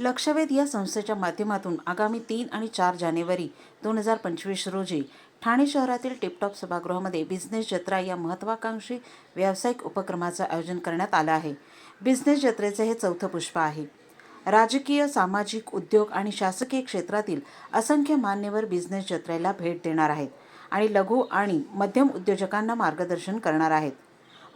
लक्षवेध या संस्थेच्या माध्यमातून आगामी तीन आणि चार जानेवारी दोन हजार पंचवीस रोजी ठाणे शहरातील टिपटॉप सभागृहामध्ये बिझनेस जत्रा या महत्त्वाकांक्षी व्यावसायिक उपक्रमाचं आयोजन करण्यात आलं आहे. बिझनेस जत्रेचे हे चौथं पुष्प आहे. राजकीय सामाजिक उद्योग आणि शासकीय क्षेत्रातील असंख्य मान्यवर बिझनेस जत्रेला भेट देणार आहेत आणि लघु आणि मध्यम उद्योजकांना मार्गदर्शन करणार आहेत.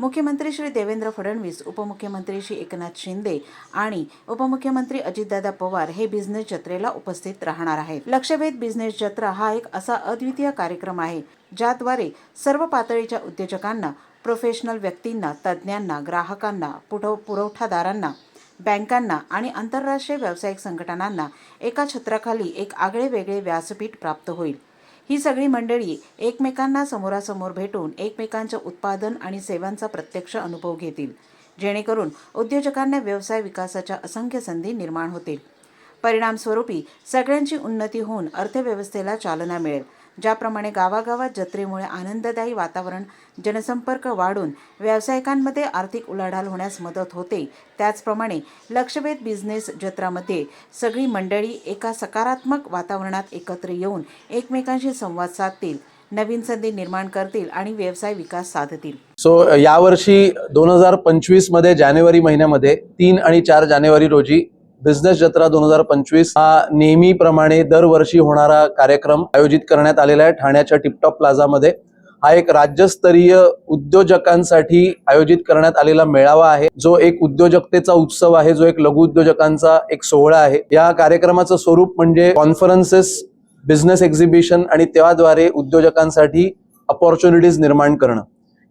मुख्यमंत्री श्री देवेंद्र फडणवीस उपमुख्यमंत्री श्री एकनाथ शिंदे आणि उपमुख्यमंत्री अजितदादा पवार हे बिझनेस जत्रेला उपस्थित राहणार आहेत. लक्षवेध बिझनेस जत्रा हा एक असा अद्वितीय कार्यक्रम आहे ज्याद्वारे सर्व पातळीच्या उद्योजकांना प्रोफेशनल व्यक्तींना तज्ज्ञांना ग्राहकांना पुरव पुरवठादारांना बँकांना आणि आंतरराष्ट्रीय व्यावसायिक संघटनांना एका छत्राखाली एक आगळे वेगळे व्यासपीठ प्राप्त होईल. ही सगळी मंडळी एकमेकांना समोरासमोर भेटून एकमेकांच्या उत्पादन आणि सेवांचा प्रत्यक्ष अनुभव घेतील. जेणेकरून उद्योजकांना व्यवसाय विकासाच्या असंख्य संधी निर्माण होतील. परिणामस्वरूपी सगळ्यांची उन्नती होऊन अर्थव्यवस्थेला चालना मिळेल. ज्याप्रमाणे गावागावात जत्रेमुळे आनंददायी वातावरण जनसंपर्क वाढून व्यावसायिकांमध्ये आर्थिक उलाढाल होण्यास मदत होते. त्याचप्रमाणे लक्षवेध बिझनेस जत्रामध्ये सगळी मंडळी एका सकारात्मक वातावरणात एकत्र येऊन एकमेकांशी संवाद साधतील नवीन संधी निर्माण करतील आणि व्यवसाय विकास साधतील. सो यावर्षी दोन हजार पंचवीसमध्ये जानेवारी महिन्यामध्ये तीन आणि चार जानेवारी रोजी बिझनेस जत्रा दोन हजार पंचवीस हा नेहमीप्रमाणे दरवर्षी होणारा कार्यक्रम आयोजित करण्यात आलेला आहे. ठाण्याच्या टिपटॉप प्लाझामध्ये हा एक राज्यस्तरीय उद्योजकांसाठी आयोजित करण्यात आलेला मेळावा आहे. जो एक उद्योजकतेचा उत्सव आहे जो एक लघु उद्योजकांचा एक सोहळा आहे. या कार्यक्रमाचं स्वरूप म्हणजे कॉन्फरन्सेस बिझनेस एक्झिबिशन आणि त्याद्वारे उद्योजकांसाठी अपॉर्च्युनिटीज निर्माण करणं.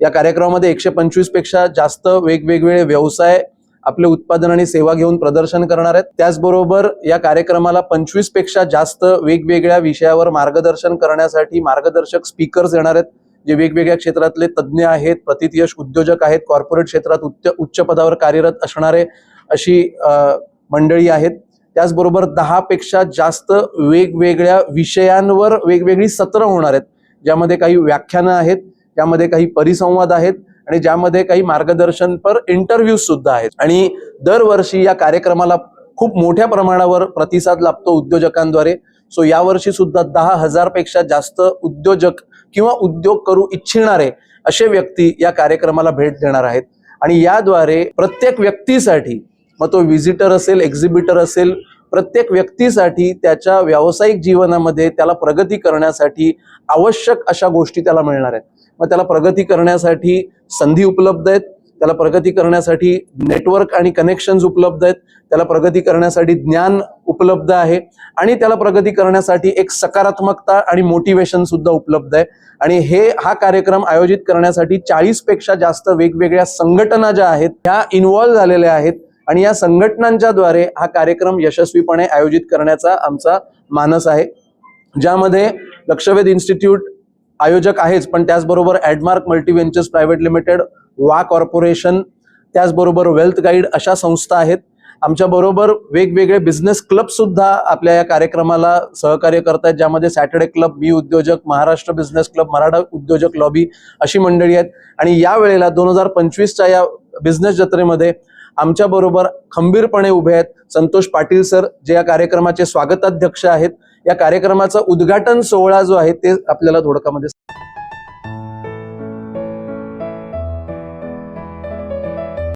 या कार्यक्रमामध्ये एकशे पंचवीसपेक्षा जास्त वेगवेगळे व्यवसाय आपले उत्पादन आणि सेवा घेऊन प्रदर्शन करणार आहेत. त्याचबरोबर या कार्यक्रमाला पंचवीसपेक्षा जास्त वेगवेगळ्या विषयावर मार्गदर्शन करण्यासाठी मार्गदर्शक स्पीकर्स येणार आहेत. जे वेगवेगळ्या क्षेत्रातले तज्ज्ञ आहेत प्रतितयश उद्योजक आहेत कॉर्पोरेट क्षेत्रात उच्च उच्च पदावर कार्यरत असणारे अशी मंडळी आहेत. त्याचबरोबर दहा पेक्षा जास्त वेगवेगळ्या विषयांवर वेगवेगळी सत्र होणार आहेत. ज्यामध्ये काही व्याख्यानं आहेत त्यामध्ये काही परिसंवाद आहेत. आणि ज्यामध्ये काही मार्गदर्शनपर इंटरव्ह्यू सुद्धा आहेत. आणि दरवर्षी या कार्यक्रमाला खूप मोठ्या प्रमाणावर प्रतिसाद लाभतो उद्योजकांद्वारे. सो यावर्षी सुद्धा दहा हजारपेक्षा जास्त उद्योजक किंवा उद्योग करू इच्छिणारे असे व्यक्ती या कार्यक्रमाला भेट देणार आहेत. आणि याद्वारे प्रत्येक व्यक्तीसाठी मग तो व्हिजिटर असेल एक्झिबिटर असेल प्रत्येक व्यक्तीसाठी त्याच्या व्यावसायिक जीवनामध्ये त्याला प्रगती करण्यासाठी आवश्यक अशा गोष्टी त्याला मिळणार आहेत. मग त्याला प्रगती करण्यासाठी संधी उपलब्ध आहेत त्याला प्रगती करण्यासाठी नेटवर्क आणि कनेक्शन्स उपलब्ध आहेत त्याला प्रगती करण्यासाठी ज्ञान उपलब्ध आहे आणि त्याला प्रगती करण्यासाठी एक सकारात्मकता आणि मोटिवेशन सुद्धा उपलब्ध आहे. आणि हे हा कार्यक्रम आयोजित करण्यासाठी चाळीसपेक्षा जास्त वेगवेगळ्या संघटना ज्या आहेत त्या इन्व्हॉल्व्ह झालेल्या आहेत. आणि या संघटनांच्या द्वारे हा कार्यक्रम यशस्वीपणे आयोजित करण्याचा आमचा मानस आहे. ज्यामध्ये लक्षवेध इन्स्टिट्यूट आयोजक आहेच पण त्याचबरोबर Admark multi ventures private limited वा कॉर्पोरेशन त्याचबरोबर वेल्थ गाईड अशा संस्था आहेत. आमच्याबरोबर वेगवेगळे बिझनेस क्लबसुद्धा आपल्या या कार्यक्रमाला सहकार्य करतायत ज्यामध्ये सॅटर्डे क्लब बी उद्योजक महाराष्ट्र बिझनेस क्लब मराठा उद्योजक लॉबी अशी मंडळी आहेत. आणि या वेळेला दोन हजार पंचवीसच्या या बिझनेस जत्रेमध्ये आमच्या बरोबर खंबीरपणे उभे आहेत संतोष पाटील सर जे या कार्यक्रमाचे स्वागताध्यक्ष आहेत. या कार्यक्रमाचा उद्घाटन सोहळा जो आहे ते आपल्याला धोडकामध्ये